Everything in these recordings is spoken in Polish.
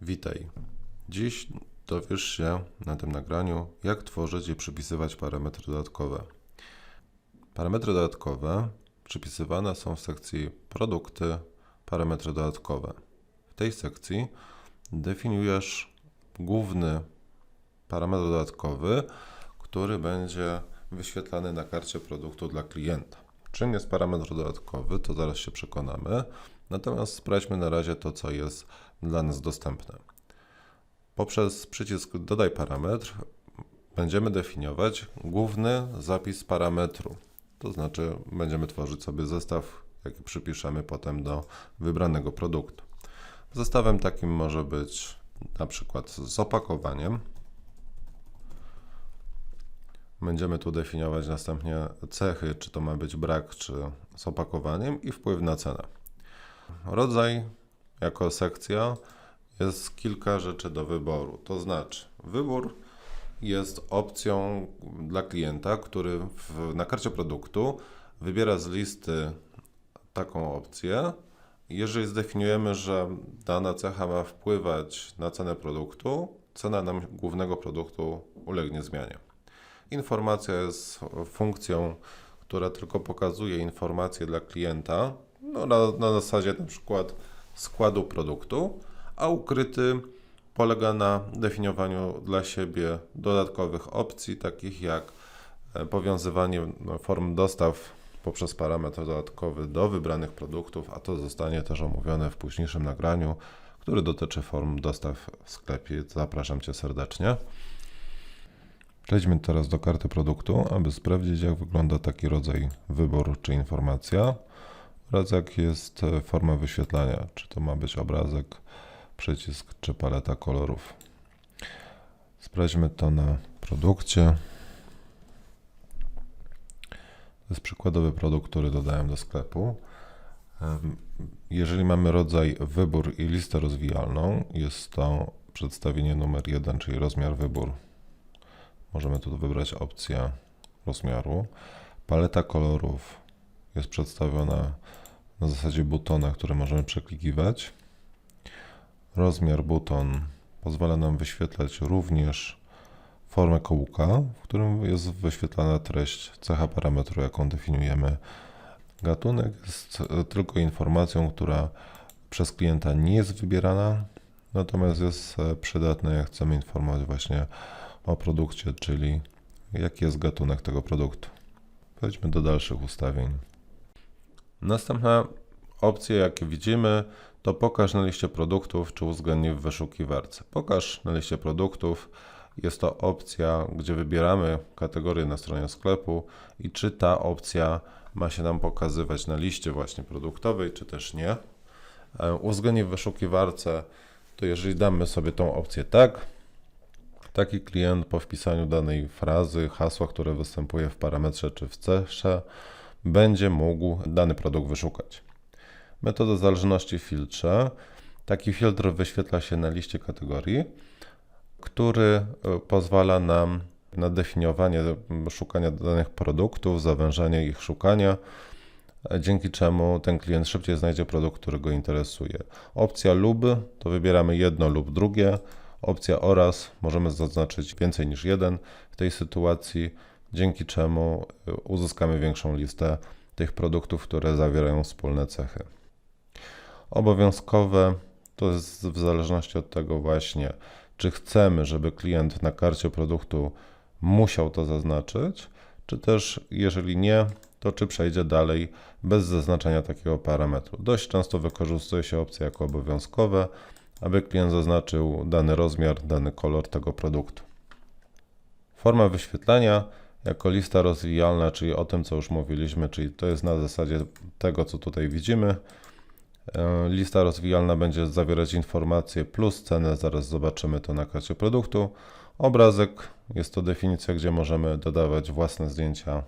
Witaj. Dziś dowiesz się na tym nagraniu, jak tworzyć i przypisywać parametry dodatkowe. Parametry dodatkowe przypisywane są w sekcji Produkty, parametry dodatkowe. W tej sekcji definiujesz główny parametr dodatkowy, który będzie wyświetlany na karcie produktu dla klienta. Czym jest parametr dodatkowy, to zaraz się przekonamy. Natomiast sprawdźmy na razie to, co jest dla nas dostępne. Poprzez przycisk Dodaj parametr będziemy definiować główny zapis parametru. To znaczy będziemy tworzyć sobie zestaw, jaki przypiszemy potem do wybranego produktu. Zestawem takim może być na przykład z opakowaniem. Będziemy tu definiować następnie cechy, czy to ma być brak, czy z opakowaniem i wpływ na cenę. Rodzaj jako sekcja jest kilka rzeczy do wyboru. To znaczy, wybór jest opcją dla klienta, który w, na karcie produktu wybiera z listy taką opcję. Jeżeli zdefiniujemy, że dana cecha ma wpływać na cenę produktu, cena nam głównego produktu ulegnie zmianie. Informacja jest funkcją, która tylko pokazuje informacje dla klienta, no na, na zasadzie na przykład składu produktu, a ukryty polega na definiowaniu dla siebie dodatkowych opcji, takich jak e, powiązywanie no, form dostaw poprzez parametr dodatkowy do wybranych produktów, a to zostanie też omówione w późniejszym nagraniu, który dotyczy form dostaw w sklepie. Zapraszam Cię serdecznie. Przejdźmy teraz do karty produktu, aby sprawdzić, jak wygląda taki rodzaj wyboru czy informacja oraz jak jest e, forma wyświetlania, czy to ma być obrazek, przycisk czy paleta kolorów. Sprawdźmy to na produkcie. To jest przykładowy produkt, który dodałem do sklepu. Jeżeli mamy rodzaj wybór i listę rozwijalną, jest to przedstawienie numer 1, czyli rozmiar wybór. Możemy tu wybrać opcję rozmiaru. Paleta kolorów jest przedstawiona na zasadzie butona, który możemy przeklikiwać. Rozmiar buton pozwala nam wyświetlać również formę kołka, w którym jest wyświetlana treść cecha parametru, jaką definiujemy. Gatunek jest e, tylko informacją, która przez klienta nie jest wybierana, natomiast jest e, przydatna, jak chcemy informować właśnie o produkcie, czyli jaki jest gatunek tego produktu. Przejdźmy do dalszych ustawień. Następna opcja, jakie widzimy, to pokaż na liście produktów, czy uwzględnij w wyszukiwarce. Pokaż na liście produktów. Jest to opcja, gdzie wybieramy kategorię na stronie sklepu i czy ta opcja ma się nam pokazywać na liście właśnie produktowej, czy też nie. E, Uwzględnij w wyszukiwarce, to jeżeli damy sobie tą opcję tak, taki klient po wpisaniu danej frazy, hasła, które występuje w parametrze czy w cesze, będzie mógł dany produkt wyszukać. Metoda zależności w filtrze. Taki filtr wyświetla się na liście kategorii, który e, pozwala nam na definiowanie m, szukania danych produktów, zawężanie ich szukania, e, dzięki czemu ten klient szybciej znajdzie produkt, który go interesuje. Opcja lub to wybieramy jedno lub drugie. Opcja oraz możemy zaznaczyć więcej niż jeden w tej sytuacji, dzięki czemu e, uzyskamy większą listę tych produktów, które zawierają wspólne cechy. Obowiązkowe to jest w zależności od tego właśnie, czy chcemy, żeby klient na karcie produktu musiał to zaznaczyć, czy też jeżeli nie, to czy przejdzie dalej bez zaznaczenia takiego parametru. Dość często wykorzystuje się opcje jako obowiązkowe, aby klient zaznaczył dany rozmiar, dany kolor tego produktu. Forma wyświetlania jako lista rozwijalna, czyli o tym, co już mówiliśmy, czyli to jest na zasadzie tego, co tutaj widzimy. E, Lista rozwijalna będzie zawierać informacje plus cenę, zaraz zobaczymy to na karcie produktu. Obrazek jest to definicja, gdzie możemy dodawać własne zdjęcia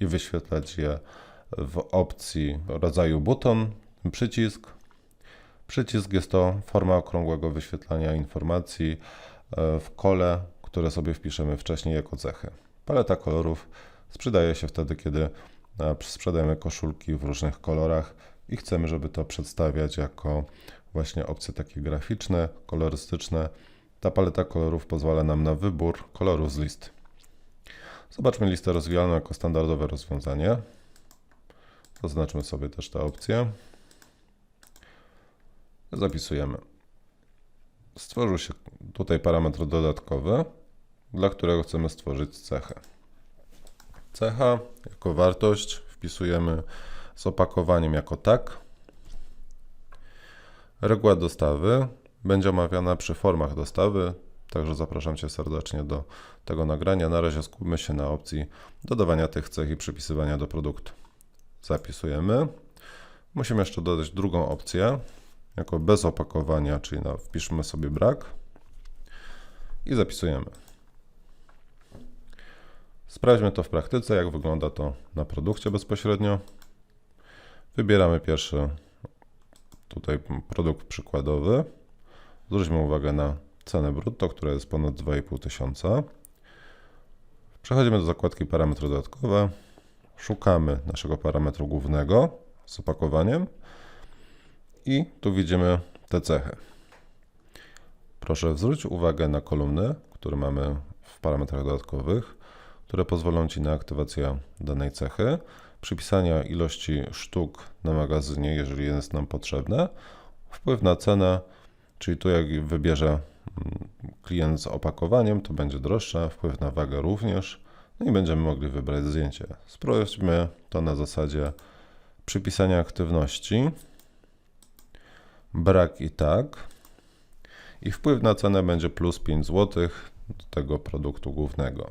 i wyświetlać je w opcji rodzaju buton, przycisk. Przycisk jest to forma okrągłego wyświetlania informacji e, w kole, które sobie wpiszemy wcześniej jako cechy. Paleta kolorów sprzedaje się wtedy, kiedy e, sprzedajemy koszulki w różnych kolorach i chcemy, żeby to przedstawiać jako właśnie opcje takie graficzne, kolorystyczne. Ta paleta kolorów pozwala nam na wybór kolorów z listy. Zobaczmy listę rozwijalną jako standardowe rozwiązanie. Zaznaczmy sobie też tę opcję. Zapisujemy. Stworzył się tutaj parametr dodatkowy, dla którego chcemy stworzyć cechę. Cecha jako wartość wpisujemy z opakowaniem jako tak. Reguła dostawy będzie omawiana przy formach dostawy, także zapraszam Cię serdecznie do tego nagrania. Na razie skupmy się na opcji dodawania tych cech i przypisywania do produktu. Zapisujemy. Musimy jeszcze dodać drugą opcję, jako bez opakowania, czyli no, wpiszmy sobie brak i zapisujemy. Sprawdźmy to w praktyce, jak wygląda to na produkcie bezpośrednio. Wybieramy pierwszy tutaj produkt przykładowy. Zwróćmy uwagę na cenę brutto, która jest ponad 2,5 tysiąca. Przechodzimy do zakładki parametry dodatkowe. Szukamy naszego parametru głównego z opakowaniem i tu widzimy te cechy. Proszę zwróć uwagę na kolumny, które mamy w parametrach dodatkowych, które pozwolą Ci na aktywację danej cechy, przypisania ilości sztuk na magazynie, jeżeli jest nam potrzebne, wpływ na cenę, czyli tu jak wybierze mm, klient z opakowaniem, to będzie droższe, wpływ na wagę również, no i będziemy mogli wybrać zdjęcie. Sprawdźmy to na zasadzie przypisania aktywności, brak i tak, i wpływ na cenę będzie plus 5 zł do tego produktu głównego.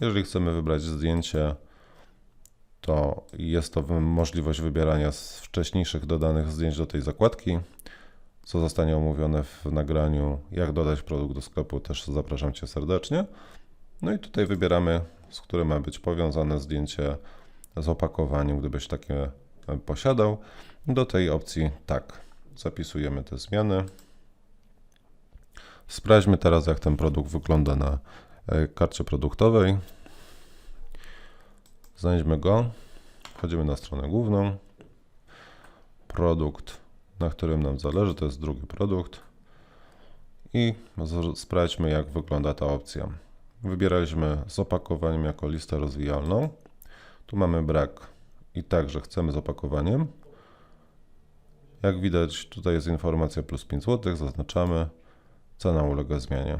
Jeżeli chcemy wybrać zdjęcie, to jest to możliwość wybierania z wcześniejszych dodanych zdjęć do tej zakładki, co zostanie omówione w nagraniu Jak dodać produkt do sklepu, też zapraszam Cię serdecznie. No i tutaj wybieramy, z którym ma być powiązane zdjęcie z opakowaniem, gdybyś takie e, posiadał. Do tej opcji tak. Zapisujemy te zmiany. Sprawdźmy teraz, jak ten produkt wygląda na e, karcie produktowej. Znajdźmy go. Wchodzimy na stronę główną. Produkt, na którym nam zależy, to jest drugi produkt. I sprawdźmy, jak wygląda ta opcja. Wybieraliśmy z opakowaniem jako listę rozwijalną. Tu mamy brak i także chcemy z opakowaniem. Jak widać, tutaj jest informacja plus 5 zł, zaznaczamy. Cena ulega zmianie.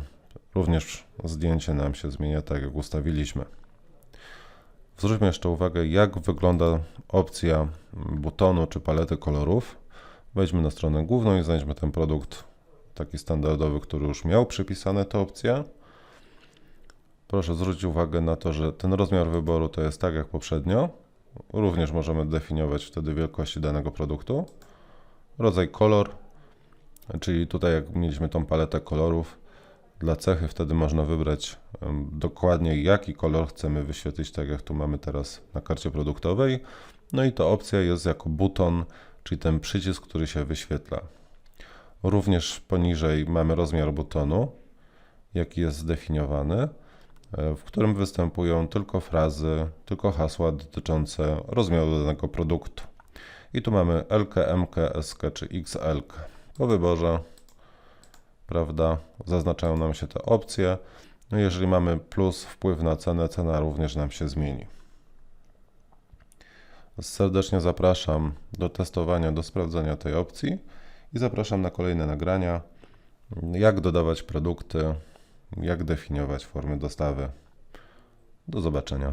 Również zdjęcie nam się zmienia tak, jak ustawiliśmy. Zwróćmy jeszcze uwagę, jak wygląda opcja butonu czy palety kolorów. Wejdźmy na stronę główną i znajdźmy ten produkt taki standardowy, który już miał przypisane te opcje. Proszę zwrócić uwagę na to, że ten rozmiar wyboru to jest tak jak poprzednio. Również możemy definiować wtedy wielkości danego produktu. Rodzaj kolor, czyli tutaj jak mieliśmy tą paletę kolorów dla cechy, wtedy można wybrać dokładnie jaki kolor chcemy wyświetlić, tak jak tu mamy teraz na karcie produktowej. No i to opcja jest jako buton, czyli ten przycisk, który się wyświetla. Również poniżej mamy rozmiar butonu, jaki jest zdefiniowany, e, w którym występują tylko frazy, tylko hasła dotyczące rozmiaru danego produktu. I tu mamy LK, MK, SK czy XL. Po wyborze, prawda, zaznaczają nam się te opcje. No jeżeli mamy plus wpływ na cenę, cena również nam się zmieni. Serdecznie zapraszam do testowania, do sprawdzenia tej opcji i zapraszam na kolejne nagrania, jak dodawać produkty, jak definiować formy dostawy. Do zobaczenia.